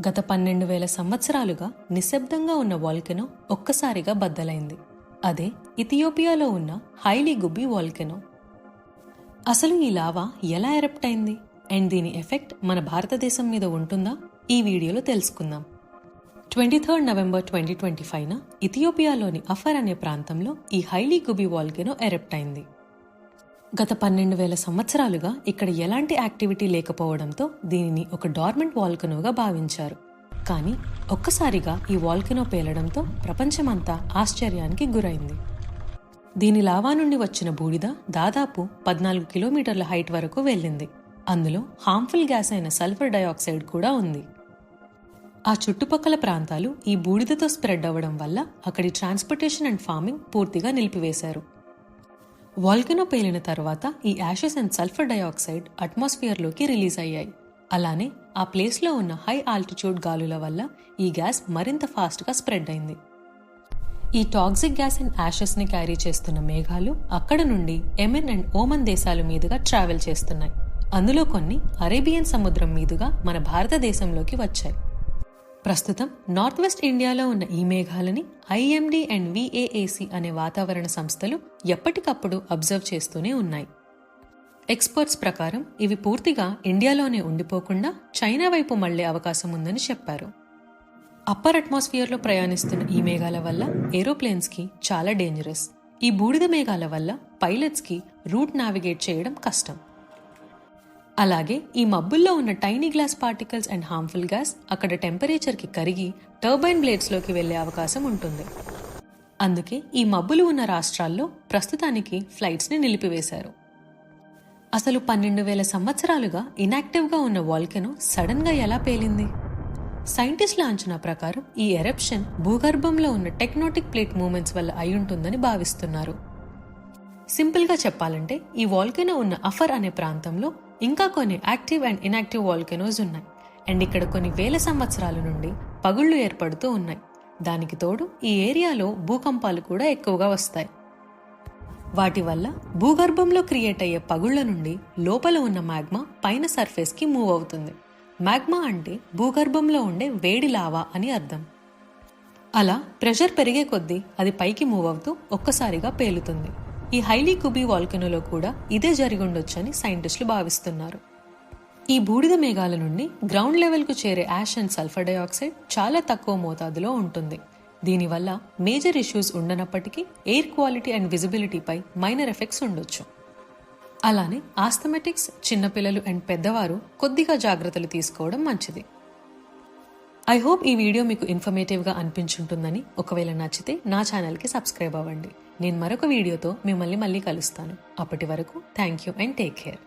గత పన్నెండు వేల సంవత్సరాలుగా నిశ్శబ్దంగా ఉన్న వాల్కెనో ఒక్కసారిగా బద్దలైంది. అదే ఇథియోపియాలో ఉన్న హైలీ గుబ్బి వాల్కెనో. అసలు ఈ లావా ఎలా ఎరప్ట్ అయింది? అండ్ దీని ఎఫెక్ట్ మన భారతదేశం మీద ఉంటుందా? ఈ వీడియోలో తెలుసుకుందాం. Twenty third November twenty twenty ఫైవ్న ఇథియోపియాలోని అఫర్ అనే ప్రాంతంలో ఈ హైలీ గుబి వాల్కెనో ఎరప్ట్ అయింది. గత పన్నెండు వేల సంవత్సరాలుగా ఇక్కడ ఎలాంటి యాక్టివిటీ లేకపోవడంతో దీనిని ఒక డార్మెంట్ వాల్కనోగా భావించారు. కానీ ఒక్కసారిగా ఈ వాల్కనో పేలడంతో ప్రపంచమంతా ఆశ్చర్యానికి గురైంది. దీని లావా నుండి వచ్చిన బూడిద దాదాపు పద్నాలుగు కిలోమీటర్ల హైట్ వరకు వెళ్ళింది. అందులో హార్మ్ఫుల్ గ్యాస్ అయిన సల్ఫర్ డయాక్సైడ్ కూడా ఉంది. ఆ చుట్టుపక్కల ప్రాంతాలు ఈ బూడిదతో స్ప్రెడ్ అవ్వడం వల్ల అక్కడి ట్రాన్స్పోర్టేషన్ అండ్ ఫార్మింగ్ పూర్తిగా నిలిపివేశారు. వాల్కెనో పేలిన తర్వాత ఈ యాషెస్ అండ్ సల్ఫర్ డయాక్సైడ్ అట్మాస్ఫియర్లోకి రిలీజ్ అయ్యాయి. అలానే ఆ ప్లేస్లో ఉన్న హై ఆల్టిట్యూడ్ గాలుల వల్ల ఈ గ్యాస్ మరింత ఫాస్ట్గా స్ప్రెడ్ అయింది. ఈ టాక్సిక్ గ్యాస్ అండ్ యాషెస్ని క్యారీ చేస్తున్న మేఘాలు అక్కడ నుండి ఎమెన్ అండ్ ఓమన్ దేశాల మీదుగా ట్రావెల్ చేస్తున్నాయి. అందులో కొన్ని అరేబియన్ సముద్రం మీదుగా మన భారతదేశంలోకి వచ్చాయి. ప్రస్తుతం నార్త్ వెస్ట్ ఇండియాలో ఉన్న ఈ మేఘాలని ఐఎండి అండ్ విఏఏసి అనే వాతావరణ సంస్థలు ఎప్పటికప్పుడు అబ్జర్వ్ చేస్తూనే ఉన్నాయి. ఎక్స్పర్ట్స్ ప్రకారం ఇవి పూర్తిగా ఇండియాలోనే ఉండిపోకుండా చైనా వైపు మళ్ళే అవకాశం ఉందని చెప్పారు. అప్పర్ అట్మాస్ఫియర్లో ప్రయాణిస్తున్న ఈ మేఘాల వల్ల ఏరోప్లేన్స్కి చాలా డేంజరస్. ఈ బూడిద మేఘాల వల్ల పైలట్స్కి రూట్ నావిగేట్ చేయడం కష్టం. అలాగే ఈ మబ్బుల్లో ఉన్న tiny glass particles and harmful gas అక్కడ టెంపరేచర్కి కరిగి టర్బైన్ బ్లేడ్స్లోకి వెళ్ళే అవకాశం ఉంటుంది. అందుకే ఈ మబ్బులు ఉన్న రాష్ట్రాల్లో ప్రస్తుతానికి ఫ్లైట్స్ని నిలిపివేశారు. అసలు పన్నెండు వేల సంవత్సరాలుగా ఇనాక్టివ్గా ఉన్న వాల్కెనో సడన్గా ఎలా పేలింది? సైంటిస్టుల అంచనా ప్రకారం ఈ ఎరప్షన్ భూగర్భంలో ఉన్న టెక్నోటిక్ ప్లేట్ మూమెంట్స్ వల్ల అయి భావిస్తున్నారు. సింపుల్గా చెప్పాలంటే ఈ వాల్కెనో ఉన్న అఫర్ అనే ప్రాంతంలో ఇంకా కొన్ని యాక్టివ్ అండ్ ఇనాక్టివ్ వాల్కెనోస్ ఉన్నాయి. అండ్ ఇక్కడ కొన్ని వేల సంవత్సరాల నుండి పగుళ్ళు ఏర్పడుతూ ఉన్నాయి. దానికి తోడు ఈ ఏరియాలో భూకంపాలు కూడా ఎక్కువగా వస్తాయి. వాటి వల్ల భూగర్భంలో క్రియేట్ అయ్యే పగుళ్ళ నుండి లోపల ఉన్న మ్యాగ్మా పైన సర్ఫేస్కి మూవ్ అవుతుంది. మ్యాగ్మా అంటే భూగర్భంలో ఉండే వేడి లావా అని అర్థం. అలా ప్రెషర్ పెరిగే కొద్దీ అది పైకి మూవ్ అవుతూ ఒక్కసారిగా పేలుతుంది. ఈ హైలీ కుబీ వాల్కనోలో కూడా ఇదే జరిగుండొచ్చని సైంటిస్టులు భావిస్తున్నారు. ఈ బూడిద మేఘాల నుండి గ్రౌండ్ లెవెల్కు చేరే యాష్ అండ్ సల్ఫర్ డయాక్సైడ్ చాలా తక్కువ మోతాదులో ఉంటుంది. దీనివల్ల మేజర్ ఇష్యూస్ ఉండనప్పటికీ ఎయిర్ క్వాలిటీ అండ్ విజిబిలిటీపై మైనర్ ఎఫెక్ట్స్ ఉండొచ్చు. అలానే ఆస్థమెటిక్స్ చిన్నపిల్లలు అండ్ పెద్దవారు కొద్దిగా జాగ్రత్తలు తీసుకోవడం మంచిది. ఐ హోప్ ఈ వీడియో మీకు ఇన్ఫర్మేటివ్గా అనిపించుంటుందని ఒకవేళ నచ్చితే నా ఛానల్కి సబ్స్క్రైబ్ అవ్వండి. నేను మరొక వీడియోతో మిమ్మల్ని మళ్ళీ కలుస్తాను. అప్పటి వరకు thank you and take care.